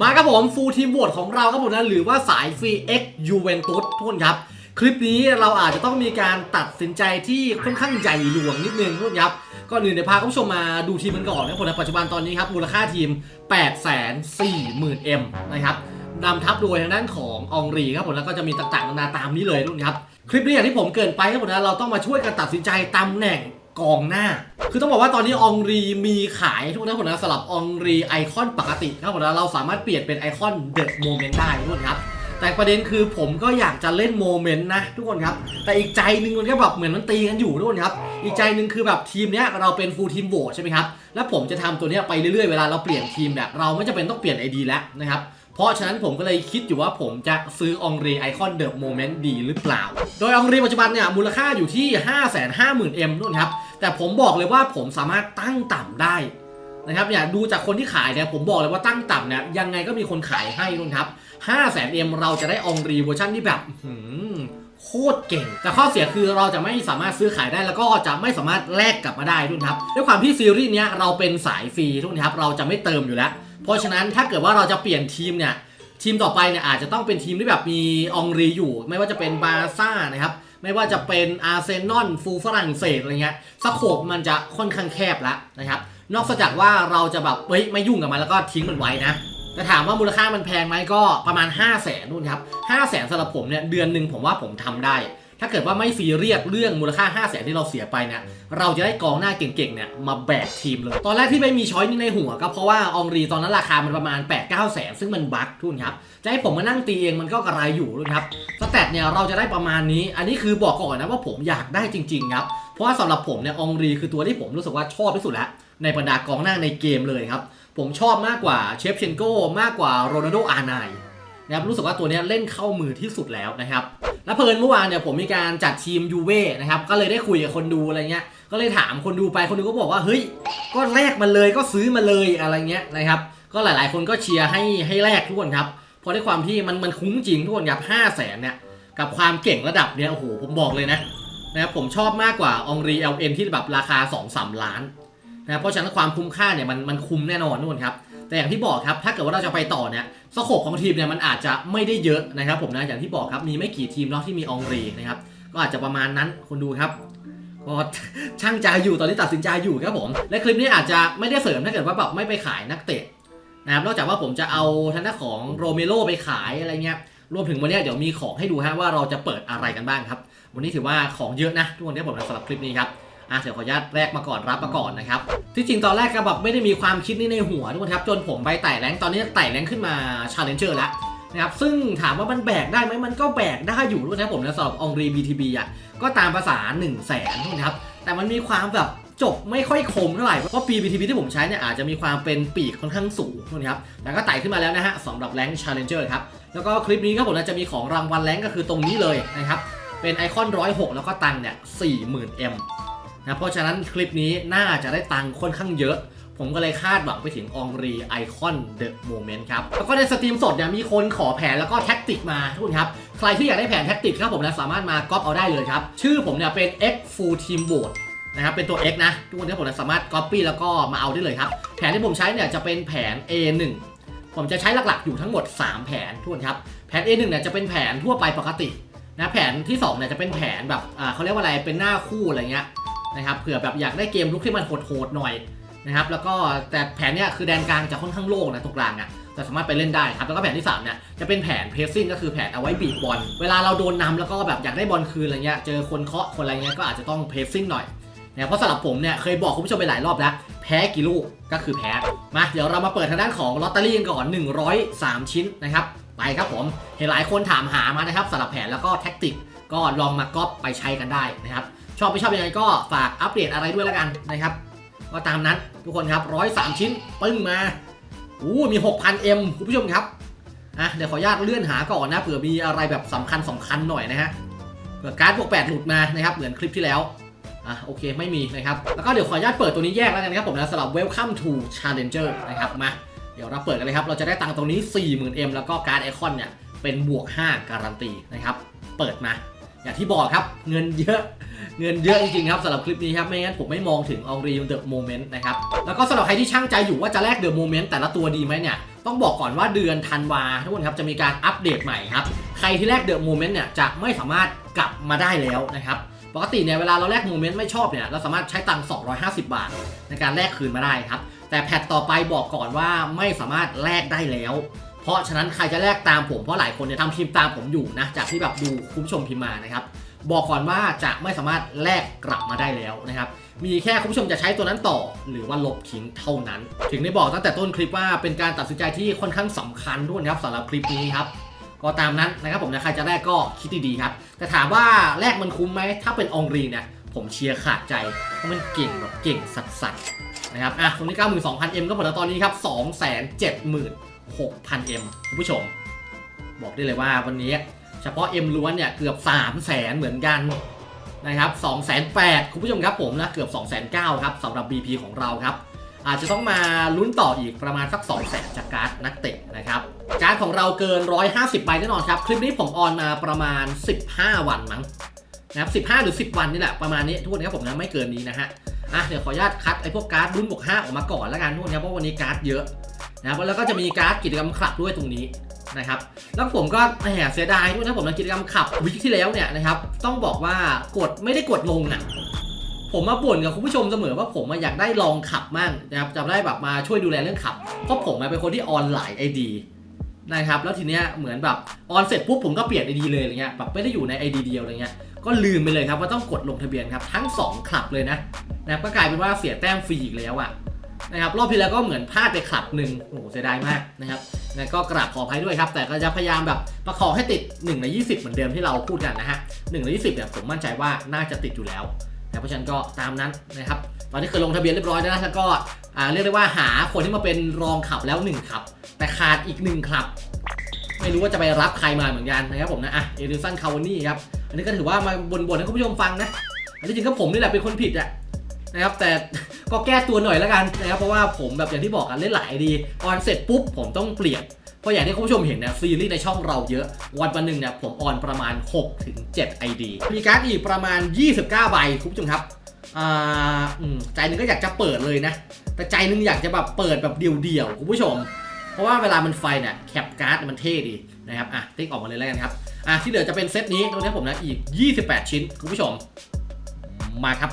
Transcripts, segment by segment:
มาครับผมฟูลทีมโหวตของเราครับผมนะหรือว่าสายฟรี X ยูเวนตุสทุกคนครับ คลิปนี้เราอาจจะต้องมีการตัดสินใจที่ค่อนข้างใหญ่หลวงนิดนึงทุกคนครับก่อนอื่นเดี๋ยวพาคุณผู้ชมมาดูทีมกันก่อนนะครับผมนะปัจจุบันตอนนี้ครับมูลค่าทีม 8 4 0 0 0 0 M นะครับนำทัพโดยทางด้านขององรีครับผมแล้วก็จะมีต่างๆนานาตามนี้เลยทุกคนครับคลิปนี้อย่างที่ผมเกินไปครับผมนะเราต้องมาช่วยกันตัดสินใจตำแหน่ง กองหน้า คือต้องบอกว่าตอนนี้องรีมีขายทุกคนนะผมนะสำหรับองรีไอคอนปกติครับผมนะเราสามารถเปลี่ยนเป็นไอคอนเดอะโมเมนต์ได้ทุกคนครับแต่ประเด็นคือผมก็อยากจะเล่นโมเมนต์นะทุกคนครับ แต่อีกใจนึงมันก็แบบเหมือนมันตีกันอยู่ทุกคนครับ อีกใจนึงคือแบบทีมเนี้ยเราเป็นฟูลทีมโหวตใช่ไหมครับ แล้วผมจะทำตัวเนี้ยไปเรื่อยๆ เวลาเราเปลี่ยนทีมเนี่ยเราไม่จำเป็นต้องเปลี่ยนไอดีแล้วนะครับ เพราะฉะนั้นผมก็เลยคิดอยู่ว่าผมจะซื้อองรีไอคอนเดอะโมเมนต์ดีหรือเปล่า โดยองรีปัจจุบันเนี่ยมูลค่าอยู่ที่ 5 5 0 0 0 0 M นู่นครับ แต่ผมบอกเลยว่าผมสามารถตั้งต่ำได้นะครับเนี่ยดูจากคนที่ขายเนี่ยผมบอกเลยว่าตั้งต่ำเนี่ยยังไงก็มีคนขายให้นู่นครับ5 0 0 0 0 0 M เราจะได้องรีเวอร์ชันที่แบบหือโคตรเก่ง แต่ข้อเสียคือเราจะไม่สามารถซื้อขายได้แล้วก็จะไม่สามารถแลกกลับมาได้ด้วยครับด้วยความที่ซีรีส์เนี้ยเราเป็นสายฟรีทุกคนครับเราจะไม่เติมอยู่แล้ว เพราะฉะนั้นถ้าเกิดว่าเราจะเปลี่ยนทีมเนี่ยทีมต่อไปเนี่ยอาจจะต้องเป็นทีมที่แบบมีองรีอยู่ ไม่ว่าจะเป็นบาร์ซ่านะครับ ไม่ว่าจะเป็นอาร์เซนอลฟูฝรั่งเศสอะไรเงี้ยสโคบมันจะค่อนข้างแคบแล้วนะครับ นอกจากว่าเราจะแบบเฮ้ยไม่ยุ่งกับมันแล้วก็ทิ้งมันไว้นะแต่ถามว่ามูลค่ามันแพงไหมก็ประมาณ 5 0 0แสนนู่นครับ5 0 0แสนสำหรับผมเนี่ยเดือนหนึ่งผมว่าผมทำได้ ถ้าเกิดว่าไม่ฟรีเรียกเรื่องมูลค่า 5 0 0แสนที่เราเสียไปเนี่ยเราจะได้กองหน้าเก่งๆเนี่ยมาแบกทีมเลย ตอนแรกที่ไม่มีช้อยนี้ในหัวก็เพราะว่าอองรีตอนนั้นราคามันประมาณ 8 9 0แสนซึ่งมันบั๊กทุนครับจะให้ผมมานั่งตีเองมันก็กระไรอยู่ด้วยครับสแตทเนี่ยเราจะได้ประมาณนี้ อันนี้คือบอกก่อนนะว่าผมอยากได้จริงๆครับเพราะว่าสำหรับผมเนี่ยอองรีคือตัวที่ผมรู้สึกว่าชอบที่สุดแล้วในบรรดากองหน้าในเกมเลยครับผมชอบมากกว่าเชฟเชนโกมากกว่าโรนัลโดอาร์ไน นะครับรู้สึกว่าตัวนี้เล่นเข้ามือที่สุดแล้วนะครับและเพลินเมื่อวานเนี่ยผมมีการจัดทีมยูเว่นะครับก็เลยได้คุยกับคนดูอะไรเงี้ยก็เลยถามคนดูไปคนดูก็บอกว่าเฮ้ยก็แลกมันเลยก็ซื้อมาเลยอะไรเงี้ยนะครับก็หลายๆ คนก็เชียร์ให้ให้แลกทุกคนครับเพราะด้วยความที่มันมันคุ้มจริงทุกคนครับห้าแสนเนี่ยกับความเก่งระดับเนี้ยโอ้โหผมบอกเลยนะนะครับผมชอบมากกว่าองรีเอลเอ็นที่แบบราคา2-3ล้านนะครับเพราะฉะนั้นความคุ้มค่าเนี่ยมันมันคุ้มแน่นอนทุกคนครับ แต่อย่างที่บอกครับถ้าเกิดว่าเราจะไปต่อเนี่ยสโคปของทีมเนี่ยมันอาจจะไม่ได้เยอะนะครับผมนะอย่างที่บอกครับมีไม่กี่ทีมเนาะที่มีองรีนะครับก็อาจจะประมาณนั้นคนดูครับก็ช่างใจอยู่ตอนนี้ตัดสินใจอยู่ครับผมและคลิปนี้อาจจะไม่ได้เสริมถ้าเกิดว่าแบบไม่ไปขายนักเตะนะครับนอกจากว่าผมจะเอาทางด้านของโรเมโรไปขายอะไรเงี้ยรวมถึงวันนี้เดี๋ยวมีของให้ดูฮะว่าเราจะเปิดอะไรกันบ้างครับ วันนี้ถือว่าของเยอะนะทุกคนที่ผมสำหรับคลิปนี้ครับ อะเดี๋ยวขออนุญาตแรกมาก่อนรับมาก่อนนะครับที่จริงตอนแรกก็แบบไม่ได้มีความคิดนี้ในหัวทุกคนครับจนผมไปไต่แรงตอนนี้ไต่แรงขึ้นมาชาเลนเจอร์แล้วนะครับซึ่งถามว่ามันแบกได้ไหมมันก็แบกได้อยู่ด้วยนะผมนะสำหรับองรี BTB อะก็ตามภาษา1 0 0 0 0แสนทุกคนครับแต่มันมีความแบบจบไม่ค่อยคมเท่าไหร่ เพราะปี BTB ที่ผมใช้เนี่ยอาจจะมีความเป็นปีกค่อนข้างสูงนะครับแต่ก็ไต่ขึ้นมาแล้วนะฮะสำหรับแรงชาเลนเจอร์ครับ แล้วก็คลิปนี้ครับผมจะมีของรางวัลแรงก็คือตรงนี้เลยนะครับ เป็นไอคอน 106 แล้วก็ตังเนี่ย40,000 M นะเพราะฉะนั้นคลิปนี้น่าจะได้ตังค์ค่อนข้างเยอะ ผมก็เลยคาดหวังไปถึงองรีไอคอนเดอะโมเมนต์ครับ แล้วก็ในสตรีมสดเนี่ยมีคนขอแผนแล้วก็แท็กติกมาทุกคนครับ ใครที่อยากได้แผนแท็กติกครับผมนะสามารถมาก๊อปเอาได้เลยครับ ชื่อผมเนี่ยเป็น X Full Team Vote นะครับเป็นตัว X นะ ทุกคนที่ผมสามารถ Copy แล้วก็มาเอาได้เลยครับ แผนที่ผมใช้เนี่ยจะเป็นแผน A1 ผมจะใช้หลักๆอยู่ทั้งหมด 3 แผนทุกคนครับแผน A1 เนี่ยจะเป็นแผนทั่วไปปกตินะแผนที่2เนี่ยจะเป็นแผนแบบเขาเรียกว่าอะไรเป็นหน้าคู่อะไรเงี้ย นะครับเผื่อแบบอยากได้เกมลุกที่มันโหดๆหน่อยนะครับแล้วก็แต่แผนเนี้ยคือแดนกลางจะค่อนข้างโล่งนะตรงกลางอะแต่สามารถไปเล่นได้ครับแล้วก็แผนที่3เนี่ยจะเป็นแผนเพรสซิ่งก็คือแผนเอาไว้บีบบอลเวลาเราโดนนำแล้วก็แบบอยากได้บอลคืนอะไรเงี้ยเจอคนเคาะคนอะไรเงี้ยก็อาจจะต้องเพรสซิ่งหน่อยเนะเพราะสำหรับผมเนี่ยเคยบอกคุณผู้ชมไปหลายรอบแล้ว แพ้กี่ลูกก็คือแพ้มาเดี๋ยวเรามาเปิดทางด้านของลอตเตอรี่กันก่อน 103 ชิ้นนะครับไปครับผมเห็นหลายคนถามหามานะครับสำหรับแผนแล้วก็แท็กติกก็ลองมาก๊อปไปใช้กันได้นะครับ ชอบไม่ชอบยังไงก็ฝากอัปเดตอะไรด้วยแล้วกันนะครับ ก็ตามนั้นทุกคนครับร้อยสามชิ้นปึ้งมาอู้มี 6,000 M คุณผู้ชมครับอะเดี๋ยวขออนุญาตเลื่อนหาก่อนนะเผื่อมีอะไรแบบสำคัญสำคัญหน่อยนะฮะเผื่อการ์ดบวก8หลุดมานะครับเหมือนคลิปที่แล้วอะโอเคไม่มีนะครับแล้วก็เดี๋ยวขออนุญาตเปิดตัวนี้แยกแล้วกันนะครับผมนะสำหรับ Welcome to Challenger นะครับมาเดี๋ยวเราเปิดกันเลยครับ เราจะได้ตังค์ตรงนี้ 40,000 M แล้วก็การ์ดไอคอนเนี่ยเป็นบวก 5 การันตีนะครับ เปิดมา อย่างที่บอกครับ เงินเยอะ เงินเยอะจริงๆครับสำหรับคลิปนี้ครับไม่งั้นผมไม่มองถึงองรีเดอะโมเมนต์นะครับแล้วก็สำหรับใครที่ช่างใจอยู่ว่าจะแลกเดอะโมเมนต์แต่ละตัวดีไหมเนี่ยต้องบอกก่อนว่าเดือนธันวาทุกคนครับจะมีการอัปเดตใหม่ครับใครที่แลกเดอะโมเมนต์เนี่ยจะไม่สามารถกลับมาได้แล้วนะครับปกติเนี่ยเวลาเราแลกโมเมนต์ไม่ชอบเนี่ยเราสามารถใช้ตังค์250 บาท ในการแลกคืนมาได้ครับแต่แพทต่อไปบอกก่อนว่าไม่สามารถแลกได้แล้ว เพราะฉะนั้นใครจะแลกตามผมเพราะหลายคนเนี่ยทำพิมพ์ตามผมอยู่นะจากที่แบบดูคุณผู้ชมพิมพ์มานะครับ บอกก่อนว่าจะไม่สามารถแลกกลับมาได้แล้วนะครับ มีแค่คุณผู้ชมจะใช้ตัวนั้นต่อ หรือว่าลบทิ้งเท่านั้น ถึงได้บอกตั้งแต่ต้นคลิปว่าเป็นการตัดสินใจที่ค่อนข้างสำคัญด้วยนะครับสำหรับคลิปนี้ครับก็ตามนั้นนะครับผมนะใครจะแลกก็คิดดีๆครับ แต่ถามว่าแลกมันคุ้มไหมถ้าเป็นองรีเนี่ยผมเชียร์ขาดใจเพราะมันเก่งแบบเก่งสัสๆนะครับอะตรงนี้ 92,000M ก็หมดแล้วตอนนี้ครับ 276,000M คุณผู้ชม บอกได้เลยว่าวันนี้ ฉพาะ M ล้วนเนี่ยเกือบ3 0 0แสนเหมือนกันนะครับ2 8 0 0 0คุณผู้ชมครับผมนะเกือบ2 9 0 0 0ครับสำหรับ BP ของเราครับ อาจจะต้องมาลุ้นต่ออีกประมาณสัก 2 0 0แสนจากการ์ดนักเตะนะครับ การ์ดของเราเกิน 150ใบแน่นอนครับ คลิปนี้ผมออนมาประมาณ 15 วันมั้งนะครับ15 หรือ 10 วันนี่แหละประมาณนี้ทุกคนครับผมนะไม่เกินนี้นะฮะอะเดี๋ยวขออนุญาตคัดไอ้พวกการ์ดรุ่นบวก5ออกมาก่อนแล้วกันทุกคนครับเพราะวันนี้การ์ดเยอะนะครับแล้วก็จะมีการ์ดกิจกรรมคลับด้วยตรงนี้ นะครับ แล้วผมก็แหมเสียดายด้วยนะผมในกิจกรรมขับวิกที่แล้วเนี่ยนะครับต้องบอกว่ากดไม่ได้กดลงอะผมมาบ่นกับคุณผู้ชมเสมอว่าผมอะอยากได้ลองขับมั่งนะครับจะได้แบบมาช่วยดูแลเรื่องขับ เพราะผมเป็นคนที่ออนหลายไอดีนะครับแล้วทีเนี้ยเหมือนแบบออนเสร็จปุ๊บผมก็เปลี่ยนไอดีเลยอะไรเงี้ยแบบไม่ได้อยู่ในไอดีเดียวอะไรเงี้ยก็ลืมไปเลยครับว่าต้องกดลงทะเบียนครับทั้งสองคลับเลยนะนะครับก็กลายเป็นว่าเสียแต้มฟรีอีกแล้วอะ นะครับรอบที่แล้วก็เหมือนพลาดไปคลับหนึ่งโอ้โหเสียดายมากนะครับนะก็กราบขออภัยด้วยครับ แต่ก็จะพยายามแบบประคองให้ติด1ใน20 เหมือนเดิมที่เราพูดกันนะฮะ1ใน20เนี่ยผมมั่นใจว่าน่าจะติดอยู่แล้วนะเพราะฉะนั้นก็ตามนั้นนะครับตอนนี้คือลงทะเบียนเรียบร้อยแล้วนะแล้วก็เรียกได้ว่าหาคนที่มาเป็นรองขับแล้ว1ขับ แต่ขาดอีก1ขับ ไม่รู้ว่าจะไปรับใครมาเหมือนกันนะครับผมนะอะเอริสันคาวานี่ครับอันนี้ก็ถือว่ามาบ่นๆให้คุณผู้ชมฟังนะอันที่จริงก็ผมนี่แหละเป็นคนผิดอะ นะครับแต่ก็แก้ตัวหน่อยแล้วกันนะครับเพราะว่าผมแบบอย่างที่บอกกันเล่นหลายดีออนเสร็จปุ๊บผมต้องเปลี่ยนเพราะอย่างที่คุณผู้ชมเห็นเนี่ยซีรีส์ในช่องเราเยอะ วันวันหนึ่งเนี่ยผมออนประมาณ6ถึง7 ID มีการ์ดอีกประมาณ 29 ใบคุณผู้ชมครับอ่าใจหนึงก็อยากจะเปิดเลยนะ แต่ใจหนึงอยากจะแบบเปิดแบบเดี่ยวๆคุณผู้ชม เพราะว่าเวลามันไฟเนี่ยแคปการ์ดมันเท่ดีนะครับอะติ๊กออกมาเลยแล้วกันครับอะที่เหลือจะเป็นเซตนี้ตรงนี้ผมนะอีก 28 ชิ้นคุณผู้ชมมาครับ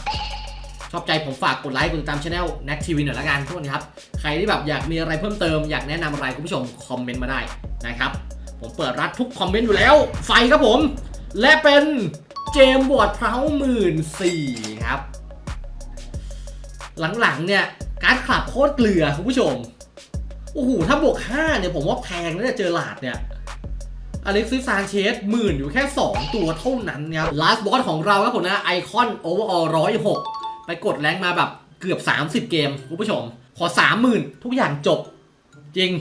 ชอบใจผมฝากกดไลค์กดติดตามช anel n a c TV หน่อยละกันทุกคนครับใครที่แบบอยากมีอะไรเพิ่มเติมอยากแนะนำอะไรคุณผู้ชมคอมเมนต์มาได้นะครับผมเปิดรับทุกคอมเมนต์อยู่แล้ว ไฟครับผม และเป็นเจมบอดเพราหมื่นสี่ครับ หลังๆเนี่ยการขับโคตรเกลือคุณผู้ชมโอ้โหถ้าบวก5เนี่ยผมว่าแพงนะเนี่ยเจอหลาดเนี่ยอเล็กซิสซานเชสหมื่นอยู่แค่ 2 ตัวเท่านั้นครับลาสบอสของเราครับผมนะไอคอนโอเวอร์ออร้อยหก ไปกดแรงมาแบบเกือบ 30 เกมคุณผู้ชม ขอ 30,000 ทุกอย่างจบ จริง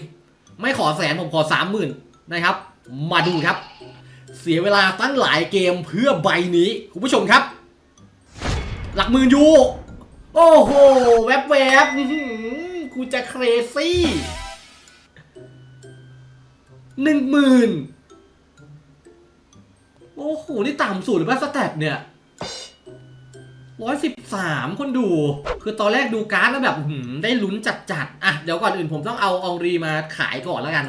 ไม่ขอแสนผมขอ 30,000 นะครับ มาดูครับ เสียเวลาตั้งหลายเกมเพื่อใบนี้คุณผู้ชมครับ หลักหมื่นยูโอ้โห แวบแวบๆกูจะเครซี่หนึ่งหมื่นโอ้โห นี่ต่ำสุดหรือว่าสแตทเนี่ย ร้อยสิบสามคนดู คือตอนแรกดูการ์ดแล้วแบบหือได้ลุ้นจัดๆ อะ เดี๋ยวก่อนอื่นผมต้องเอาอองรีมาขายก่อนแล้วกัน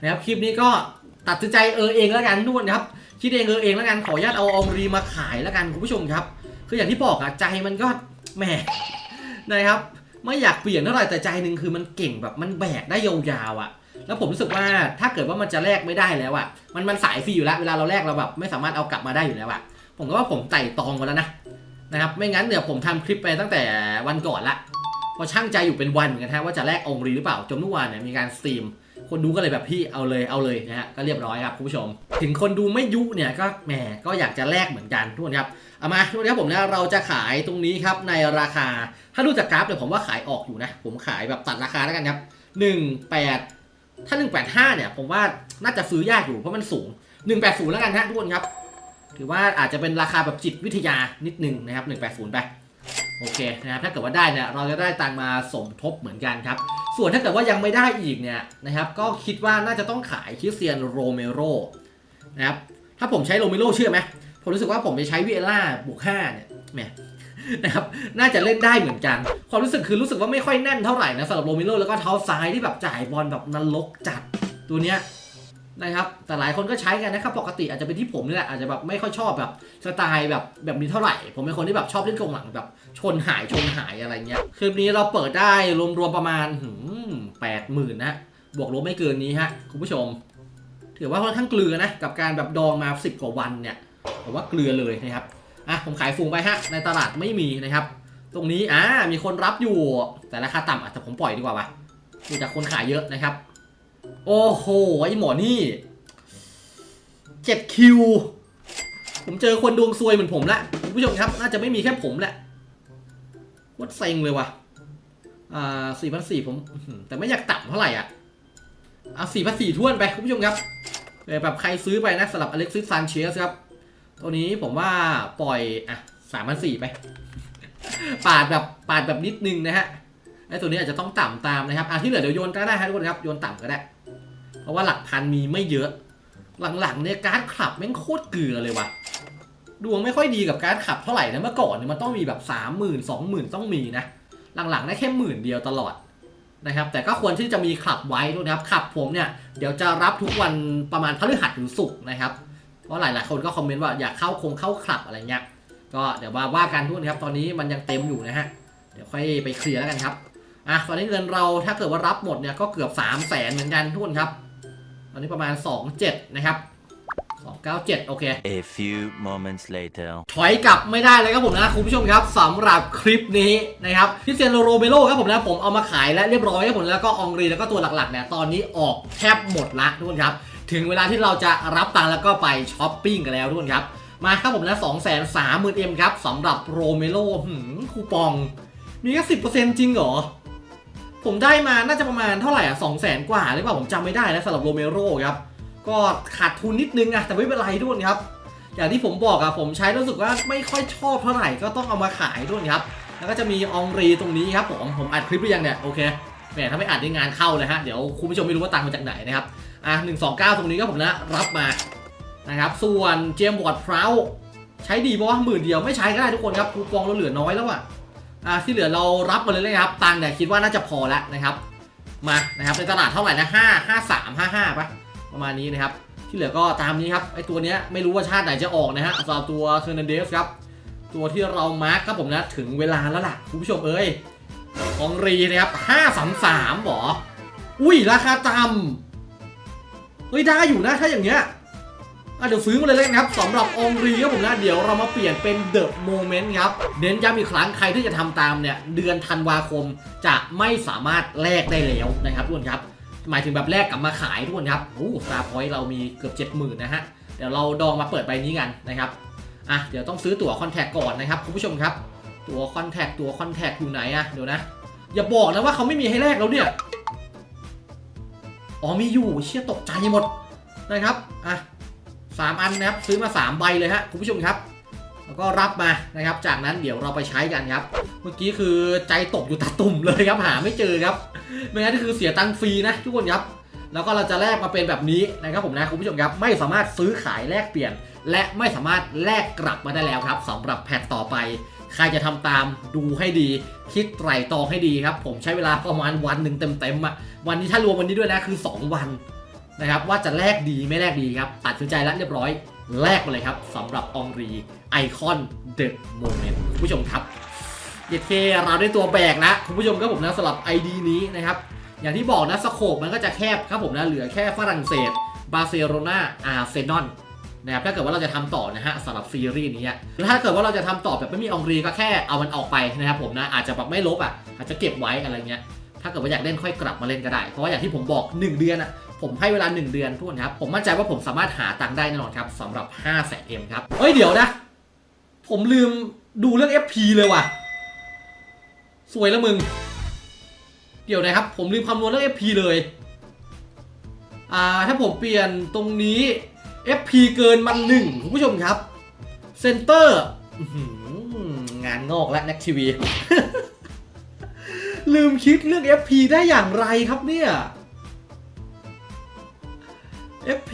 นะครับคลิปนี้ก็ตัดสินใจเออเองแล้วกันทุกคนครับคิดเองเออเองแล้วกันขออนุญาตเอาอองรีมาขายแล้วกันคุณผู้ชมครับ คืออย่างที่บอกอะใจมันก็แหมนะครับไม่อยากเปลี่ยนเท่าไหร่แต่ใจหนึ่งคือมันเก่งแบบมันแบกได้ยาวๆอะแล้วผมรู้สึกว่าถ้าเกิดว่ามันจะแลกไม่ได้แล้วอะมันมันสายฟรีอยู่แล้วเวลาเราแลกเราแบบไม่สามารถเอากลับมาได้อยู่แล้วอะผมก็ว่าผมไต่ตองมาแล้วนะ นะครับไม่งั้นเดี๋ยวผมทำคลิปไปตั้งแต่วันก่อนละพอช่างใจอยู่เป็นวันเหมือนกันฮะว่าจะแลกองรีหรือเปล่าจนเมื่อวานเนี่ยมีการสตรีม คนดูก็เลยแบบพี่เอาเลยเอาเลยนะฮะก็เรียบร้อยครับคุณผู้ชม ถึงคนดูไม่ยุเนี่ยก็แหมก็อยากจะแลกเหมือนกันทุกคนครับเอามาทุกคนครับผมนะเราจะขายตรงนี้ครับในราคาถ้าดูจากกราฟเนี่ยผมว่าขายออกอยู่นะ ผมขายแบบตัดราคาแล้วกันครับ18 ถ้า 185เนี่ยผมว่าน่าจะซื้อยากอยู่เพราะมันสูง 180 แล้วกันฮะทุกคนครับ ถือว่าอาจจะเป็นราคาแบบจิตวิทยานิดนึงนะครับ 180 ไปโอเคนะครับถ้าเกิดว่าได้เนี่ยเราจะได้ตังมาสมทบเหมือนกันครับ ส่วนถ้าเกิดว่ายังไม่ได้อีกเนี่ยนะครับ ก็คิดว่าน่าจะต้องขายคริสเตียนโรเมโรนะครับถ้าผมใช้โรเมโรเชื่อไหมผมรู้สึกว่าผมไปใช้วิเอล่าบวก5เนี่ยแหมนะครับน่าจะเล่นได้เหมือนกัน ความรู้สึกคือรู้สึกว่าไม่ค่อยแน่นเท่าไหร่นะสำหรับโรเมโลแล้วก็เท้าซ้ายที่แบบจ่ายบอลแบบนรกจัดตัวเนี้ย นะครับแต่หลายคนก็ใช้กันนะครับปกติอาจจะเป็นที่ผมนี่แหละอาจจะแบบไม่ค่อยชอบแบบสไตล์แบบแบบนี้เท่าไหร่ ผมเป็นคนที่แบบชอบเล่นกองหลังแบบชนหายชนหายอะไรเงี้ยคลิปนี้เราเปิดได้รวมๆประมาณแปดหมื่นนะบวกลบไม่เกินนี้ฮะคุณผู้ชม ถือว่าค่อนข้างเกลือนะกับการแบบดองมา10กว่าวันเนี่ยผมว่าเกลือเลยนะครับอะผมขายฟูงไปฮะในตลาดไม่มีนะครับ ตรงนี้อ่ามีคนรับอยู่แต่ราคาต่ำอะแต่ผมปล่อยดีกว่าวะมีแต่คนขายเยอะนะครับ โอ้โห ไอหมอนี่7คิว ผมเจอคนดวงซวยเหมือนผมละคุณผู้ชมครับ น่าจะไม่มีแค่ผมแหละวัดเซ็งเลยว่ะ อ่าสี่พันสี่ผม แต่ไม่อยากต่ำเท่าไหร่อะเอะสี่พันสี่ท้วนไปคุณผู้ชมครับแบบใครซื้อไปนะสำหรับอเล็กซิสซานเชสครับ ตัวนี้ผมว่าปล่อย อะสามพันสี่ไป ปาดแบบปาดแบบนิดนึงนะฮะไอ้ตัวนี้อาจจะต้องต่ำตามนะครับ อะที่เหลือเดี๋ยวโยนก็ได้ฮะทุกคนครับ โยนต่ำก็ได้ ราะว่าหลักพันมีไม่เยอะ หลังๆเนี่ยการ์ดขับแม่งโคตรเกลือเลยว่ะดวงไม่ค่อยดีกับการ์ดขับเท่าไหร่นะเมื่อก่อนเนี่ยมันต้องมีแบบสามหมื่นสองหมื่นต้องมีนะ หลังๆได้แค่หมื่นเดียวตลอดนะครับ แต่ก็ควรที่จะมีขับไว้ด้วยนะครับขับผมเนี่ยเดี๋ยวจะรับทุกวันประมาณพฤหัสหรือศุกร์นะครับเพราะหลายๆคนก็คอมเมนต์ว่าอยากเข้าคงเข้าคลับอะไรเงี้ยก็เดี๋ยวว่าว่ากันทุกคนครับ ตอนนี้มันยังเต็มอยู่นะฮะเดี๋ยวค่อยไปเคลียร์แล้วกันครับอะตอนนี้เงินเราถ้าเกิดว่ารับหมดเนี่ยก็เกือบ3 0 0แสนเหมือนกันทุกคนครับ ตอนนี้ประมาณ 27 นะครับ 297 โอเค A few moments later. ถอยกลับไม่ได้เลยครับผมนะคุณผู้ชมครับสำหรับคลิปนี้นะครับคริสเตียโนโรเมโลครับผมนะผมเอามาขายและเรียบร้อยครับผมแล้วก็อองรีแล้วก็ตัวหลักๆเนี่ยตอนนี้ออกแทบหมดละทุกคนครับ ถึงเวลาที่เราจะรับตังค์แล้วก็ไปช้อปปิ้งกันแล้วทุกคนครับ มาครับผมนะ2 3 0 0 0 0 เอ็มครับสำหรับโรเมโลหืมคูปอง มีแค่สิจริงเหรอ ผมได้มาน่าจะประมาณเท่าไหร่อะสองแสนกว่าหรือเปล่าผมจำไม่ได้นะสำหรับโรเมโรครับ ก็ขาดทุนนิดนึงอะแต่ไม่เป็นไรด้วยครับ อย่างที่ผมบอกอะผมใช้รู้สึกว่าไม่ค่อยชอบเท่าไหร่ก็ต้องเอามาขายด้วยครับ แล้วก็จะมีอองรีตรงนี้ครับผมผมอัดคลิปหรือยังเนี่ยโอเคแหมถ้าไม่อัดในงานเข้าเลยฮะเดี๋ยวคุณผู้ชมไม่รู้ว่าตังค์มาจากไหนนะครับอะหนึ่งสองเก้าตรงนี้ก็ผมนะรับมานะครับส่วนเจมบอร์ดพราวใช้ดีเพราะหมื่นเดียวไม่ใช้ก็ได้ทุกคนครับคูปองเราเหลือน้อยแล้วอะ อะที่เหลือเรารับมาเลยเลยครับ ตังค์เนี่ยคิดว่าน่าจะพอแล้วนะครับ มานะครับในตลาดเท่าไหร่นะห้าห้าสามห้าห้าปะประมาณนี้นะครับ ที่เหลือก็ตามนี้ครับไอตัวเนี้ยไม่รู้ว่าชาติไหนจะออกนะฮะสำหรับตัวเทอร์นันเดสครับ ตัวที่เรามาร์กครับผมนะถึงเวลาแล้วล่ะคุณผู้ชมเอ้ยของรีนะครับห้าสามสามหรอ อุ้ยราคาต่ำเฮ้ยได้อยู่นะถ้าอย่างเงี้ย อะเดี๋ยวซื้อมาเลยเลยนะครับสำหรับองรีครับผมนะเดี๋ยวเรามาเปลี่ยนเป็นเดอะโมเมนต์ครับเน้นย้ำอีกครั้งใครที่จะทำตามเนี่ยเดือนธันวาคมจะไม่สามารถแลกได้แล้วนะครับทุกคนครับ หมายถึงแบบแรกกลับมาขายทุกคนครับโอ้สตาร์พอยต์เรามีเกือบ 70,000นะฮะเดี๋ยวเราดองมาเปิดใบนี้กันนะครับอะเดี๋ยวต้องซื้อตั๋วคอนแทคก่อนนะครับคุณผู้ชมครับ ตั๋วคอนแทคตั๋วคอนแทคอยู่ไหนอะเดี๋ยวนะ อย่าบอกนะว่าเขาไม่มีให้แลกแล้วเนี่ยอ๋อมีอยู่เชี่ยตกใจหมดนะครับอะ สามอันนะครับซื้อมาสามใบเลยฮะคุณผู้ชมครับ แล้วก็รับมานะครับ จากนั้นเดี๋ยวเราไปใช้กันครับ เมื่อกี้คือใจตกอยู่ตาตุ่มเลยครับหาไม่เจอครับ ไม่งั้นก็คือเสียตังค์ฟรีนะทุกคนครับ แล้วก็เราจะแลกมาเป็นแบบนี้นะครับผมนะคุณผู้ชมครับ ไม่สามารถซื้อขายแลกเปลี่ยน และไม่สามารถแลกกลับมาได้แล้วครับสำหรับแพทต่อไปใครจะทำตามดูให้ดี คิดไตร่ตรองให้ดีครับ ผมใช้เวลาประมาณวันหนึ่งเต็มๆอะวันนี้ถ้ารวมวันนี้ด้วยนะคือ 2 วัน นะครับว่าจะแลกดีไม่แลกดีครับตัดสินใจแล้วเรียบร้อยแลกไปเลยครับสำหรับองรีไอคอนเดอะโมเมนต์คุณผู้ชมครับเยดเคเราได้ตัวแบกนะคุณผู้ชมครับผมนะสำหรับ ID นี้นะครับอย่างที่บอกนะสโคปมันก็จะแคบครับผมนะเหลือแค่ฝรั่งเศสบาร์เซโลนาอาร์เซนอลนะครับถ้าเกิดว่าเราจะทำต่อนะฮะสำหรับซีรีส์นี้อะถ้าเกิดว่าเราจะทำต่อแบบไม่มีอองรีก็แค่เอามันออกไปนะครับผมนะอาจจะแบบไม่ลบอะอาจจะเก็บไว้อะไรเงี้ยถ้าเกิดว่าอยากเล่นค่อยกลับมาเล่นก็ได้ เพราะว่าอย่างที่ผมบอก 1 เดือนอะ ผมให้เวลา 1 เดือนทุกคนครับ ผมมั่นใจว่าผมสามารถหาตังค์ได้แน่นอนครับสำหรับ 5 0 0 0 0 0 M ครับ เฮ้ยเดี๋ยวนะ ผมลืมดูเรื่อง FP เลยว่ะ สวยแล้วมึง เดี๋ยวนะครับ ผมลืมคำนวณเรื่อง FP เลย อ่า ถ้าผมเปลี่ยนตรงนี้ FP เกินมันหนึ่งคุณผู้ชมครับ เซนเตอร์งานงอกและนักทีวีลืมคิดเรื่อง FP ได้อย่างไรครับเนี่ย FP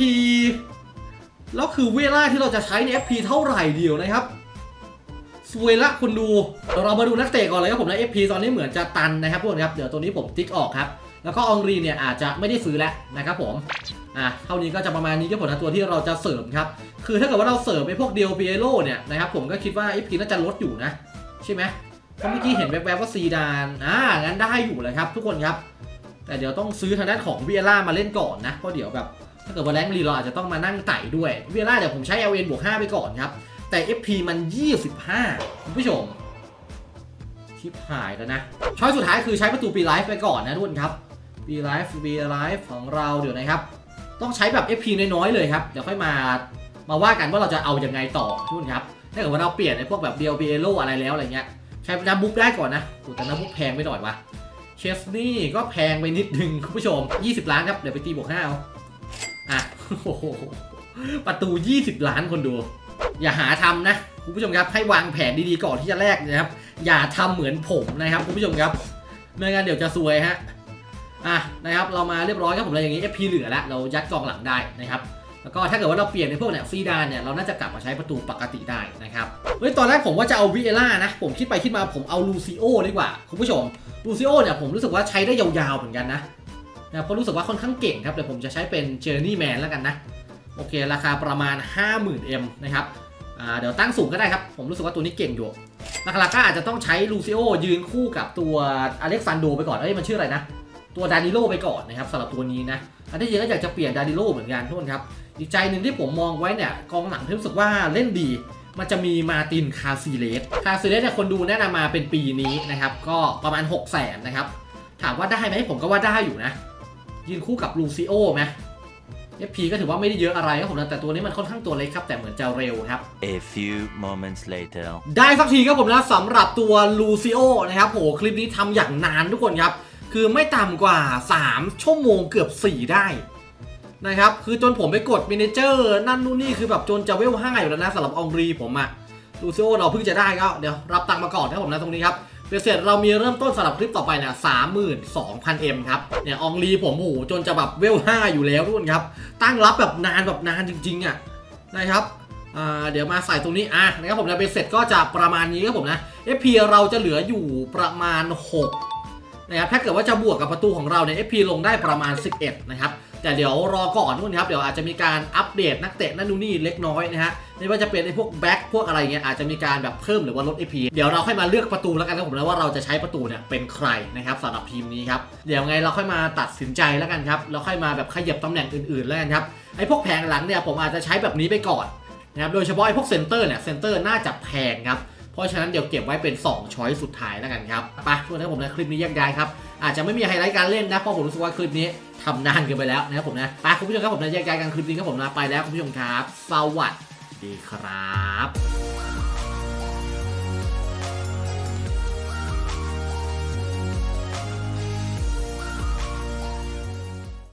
แล้วคือเวลาที่เราจะใช้ใน FP เท่าไหร่เดียวนะครับสวยละคุณดูเดี๋ยวเรามาดูนักเตะก่อนเลยครับผมนะ FP ตอนนี้เหมือนจะตันนะครับทุกคนครับ เดี๋ยวตัวนี้ผมติ๊กออกครับ แล้วก็องรีเนี่ยอาจจะไม่ได้ซื้อแล้วนะครับผม อะเท่านี้ก็จะประมาณนี้ก็ผลตัวที่เราจะเสริมครับ คือถ้าเกิดว่าเราเสริมไปพวกเดียวเปียโรเนี่ยนะครับผมก็คิดว่า FP น่าจะลดอยู่นะ ใช่ไหมเพราะเมื่อกี้เห็นแวบๆว่าซีดาน อ่างั้นได้อยู่เลยครับ ทุกคนครับ แต่เดี๋ยวต้องซื้อทางด้านของเวียร่ามาเล่นก่อนนะ เพราะเดี๋ยวแบบ ถ้าเกิดว่าแรงลีเราอาจจะต้องมานั่งไต่ด้วยเวียร่าเดี๋ยวผมใช้ LN บวก5ไปก่อนครับ แต่ FP มัน 25 คุณผู้ชมชิบหายแล้วนะ ช้อยสุดท้ายคือใช้ประตูปีไลฟ์ไปก่อนนะทุกคนครับปีไลฟ์ปีไลฟ์ของเราเดี๋ยวนะครับ ต้องใช้แบบ FP น้อยๆเลยครับ เดี๋ยวค่อยมามาว่ากันว่าเราจะเอาอยังไงต่อทุกคนครับถ้าเกิดว่าเราเปลี่ยนในพวกแบบเดียวเบโลอะไรแล้วอะไรเงี้ยใช้น้ำบุ๊กได้ก่อนนะแต่น้ำบุ๊กแพงไปหน่อยวะเชสนี่ก็แพงไปนิดนึงคุณผู้ชม 20 ล้านครับเดี๋ยวไปตีบวก5เอา อะโอ้โหประตู 20 ล้านคนดู อย่าหาทำนะคุณผู้ชมครับให้วางแผนดีๆก่อนที่จะแลกนะครับ อย่าทำเหมือนผมนะครับคุณผู้ชมครับไม่งั้นเดี๋ยวจะซวยฮะอะนะครับเรามาเรียบร้อยครับผมเราอย่างนี้ FP เหลือแล้วเรายัดกองหลังได้นะครับแล้วก็ถ้าเกิดว่าเราเปลี่ยนในพวกเนี่ยซีดานเนี่ยเราน่าจะกลับมาใช้ประตูปกติได้นะครับเฮ้ยตอนแรกผมว่าจะเอาวิเอล่านะ ผมคิดไปคิดมาผมเอาลูซิโอดีกว่าคุณผู้ชมลูซิโอเนี่ยผมรู้สึกว่าใช้ได้ยาวๆเหมือนกันนะ นะเพราะรู้สึกว่าค่อนข้างเก่งครับเดี๋ยวผมจะใช้เป็นเจอร์นี่แมนแล้วกันนะ โอเค ราคาประมาณ 50,000 M นะครับเดี๋ยวตั้งสูงก็ได้ครับ ผมรู้สึกว่าตัวนี้เก่งอยู่หลักๆก็อาจจะต้องใช้ลูซิโอยืนคู่กับตัวอเล็กซานโดไปก่อน เอ้ยมันชื่ออะไรนะ ตัวดานิโลไปก่อนนะครับสำหรับตัวนี้นะอันที่จริงก็อยากจะเปลี่ยนดานิโลเหมือนกันทุกคนครับ อีกใจหนึ่งที่ผมมองไว้เนี่ยกองหลังที่รู้สึกว่าเล่นดีมันจะมีมาตินคาซิเลสคาซิเลสเนี่ยคนดูแนะนำมาเป็นปีนี้นะครับก็ประมาณ 6 0แสนนะครับถามว่าได้ไหมผมก็ว่าได้อยู่นะ ยืนคู่กับลูซิโอไหม FP ก็ถือว่าไม่ได้เยอะอะไรครับผมนะแต่ตัวนี้มันค่อนข้างตัวเล็กครับ แต่เหมือนจะเร็วครับ A few moments later. ได้สักทีครับผมนะสำหรับตัวลูซิโอนะครับโหคลิปนี้ทำอย่างนานทุกคนครับ คือไม่ต่ำกว่า 3 ชั่วโมงเกือบ 4 ได้นะครับ คือจนผมไปกดมินิเจอร์นั่นนู่นนี่คือแบบจนจะเวลห้าอยู่แล้วนะสำหรับองรีผมอะลูซิโอเราเพิ่งจะได้ก็เดี๋ยวรับตังค์มาก่อนนะครับผมนะตรงนี้ครับ เป็นเสร็จเรามีเริ่มต้นสำหรับคลิปต่อไปเนี่ยสามหมื่นสองพันเอ็มครับ เนี่ยองรีผมโอ้โหจนจะแบบเวลห้าอยู่แล้วทุกคนครับ ตั้งรับแบบนานแบบนานจริง ๆอะนะครับอ่าเดี๋ยวมาใส่ตรงนี้อะนะครับผมนะเป็นเสร็จก็จะประมาณนี้ครับผมนะ FP เราจะเหลืออยู่ประมาณ 6 นะครับถ้าเกิดว่าจะบวกกับประตูของเราเนี่ย FP ลงได้ประมาณ 11 นะครับ แต่เดี๋ยวรอก่อนนู่นครับเดี๋ยวอาจจะมีการอัปเดตนักเตะนั่นนู่นนี่เล็กน้อยนะฮะไม่ว่าจะเป็นไอ้พวกแบ็คพวกอะไรเงี้ยอาจจะมีการแบบเพิ่มหรือว่าลด FP เดี๋ยวเราค่อยมาเลือกประตูแล้วกันนะผมนะว่าเราจะใช้ประตูเนี่ยเป็นใครนะครับสำหรับทีมนี้ครับเดี๋ยวไงเราค่อยมาตัดสินใจแล้วกันครับแล้วค่อยมาแบบขยับตำแหน่งอื่นๆแล้วกันครับไอ้พวกแผงหลังเนี่ยผมอาจจะใช้แบบนี้ไปก่อนนะครับโดยเฉพาะไอ้พวกเซนเตอร์เนี่ยเซนเตอร์น่าจะแพงครับเพราะฉะนั้นเดี๋ยวเก็บไว้เป็น 2 ช้อยสุดท้ายแล้วกันครับไปทุกคนนะผมนะคลิปนี้แยกย้ายครับอาจจะไม่มีไฮไลท์การเล่นนะเพราะผมรู้สึกว่าคลิปนี้ ทำนานเกินไปแล้วนะครับผมนะไปคุณผู้ชมครับผมนะแยกย้ายกันคลิปนี้ครับผมนะไปแล้วคุณผู้ชมครับ สวัสดีครับ